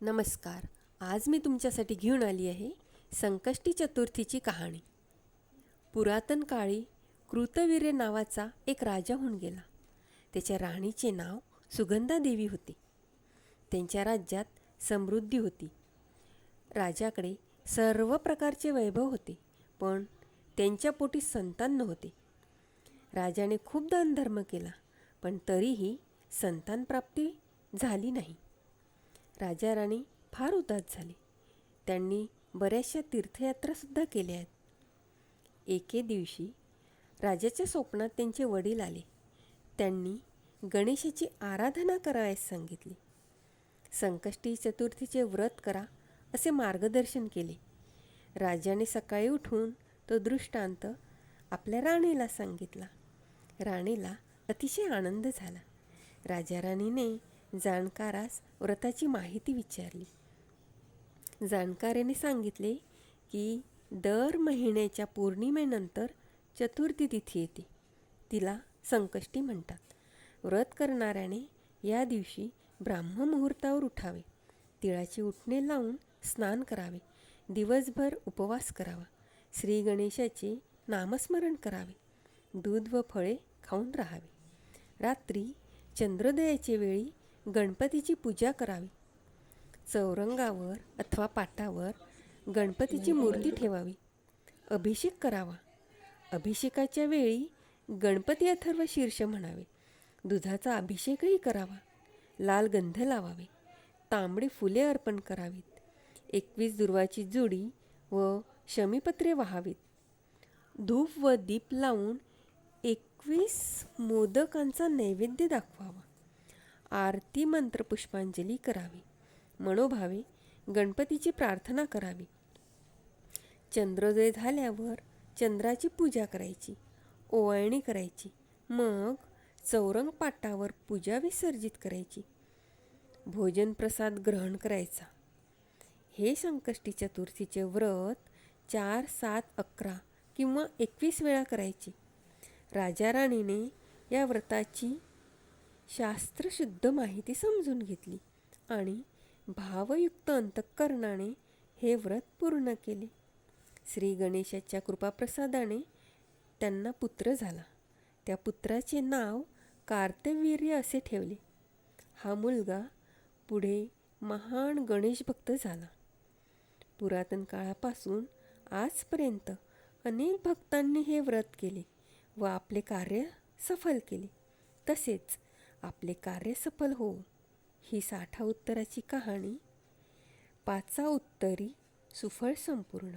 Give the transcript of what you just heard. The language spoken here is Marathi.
नमस्कार. आज मी तुमच्यासाठी घेऊन आली आहे संकष्टी चतुर्थीची कहाणी. पुरातन काळी कृतवीर्य नावाचा एक राजा होऊन गेला. त्याच्या राणीचे नाव सुगंधा देवी होते. त्यांच्या राज्यात समृद्धी होती. राजाकडे सर्व प्रकारचे वैभव होते पण त्यांच्या पोटी संतान नव्हते राजाने खूप दानधर्म केला पण तरीही संतानप्राप्ती झाली नाही. राजा राणी फार उदास झाली. त्यांनी बऱ्याचशा तीर्थयात्रासुद्धा केल्या आहेत. एके दिवशी राजाच्या स्वप्नात त्यांचे वडील आले. त्यांनी गणेशाची आराधना करावयास सांगितली. संकष्टी चतुर्थीचे व्रत करा असे मार्गदर्शन केले. राजाने सकाळी उठून तो दृष्टांत आपल्या राणीला सांगितला. राणीला अतिशय आनंद झाला. राजा राणीने जाणकारास व्रताची माहिती विचारली. जाणकाराने सांगितले की दर महिन्याच्या पौर्णिमेनंतर चतुर्थी तिथी येते. तिला संकष्टी म्हणतात. व्रत करणाऱ्याने या दिवशी ब्राह्ममुहूर्तावर उठावे. तिळाची उठणे लावून स्नान करावे. दिवसभर उपवास करावा. श्री गणेशाचे नामस्मरण करावे. दूध व फळे खाऊन राहावे. रात्री चंद्रोदयाचे वेळी गणपतीची पूजा करावी. चौरंगावर अथवा पाटावर गणपतीची मूर्ती ठेवावी. अभिषेक करावा. अभिषेकाच्या वेळी गणपती अथर्व शीर्ष म्हणावे. दुधाचा अभिषेकही करावा. लाल गंध लावावे. तांबडी फुले अर्पण करावीत. एकवीस दुर्वाची जुडी व शमीपत्रे वाहावीत. धूप व दीप लावून एकवीस मोदकांचा नैवेद्य दाखवावा. आरती मंत्र पुष्पांजली करावी. मनोभावे गणपतीची प्रार्थना करावी. चंद्रोदय झाल्यावर चंद्राची पूजा करायची. ओवाळणी करायची. मग चौरंग पाटावर पूजा विसर्जित करायची. भोजन प्रसाद ग्रहण करायचा. हे संकष्टी चतुर्थीचे व्रत चार सात अकरा किंवा एकवीस वेळा करायचे. राजा राणीने या व्रताची शास्त्रशुद्ध माहिती समजून घेतली आणि भावयुक्त अंतःकरणाने हे व्रत पूर्ण केले. श्री गणेशाच्या कृपाप्रसादाने त्यांना पुत्र झाला. त्या पुत्राचे नाव कार्तवीर्य असे ठेवले. हा मुलगा पुढे महान गणेश भक्त झाला. पुरातन काळापासून आजपर्यंत अनेक भक्तांनी हे व्रत केले व आपले कार्य सफल केले. तसेच आपले कार्य सफल हो ही साठा उत्तराची कहाणी. पाचा उत्तरी सुफळ संपूर्ण.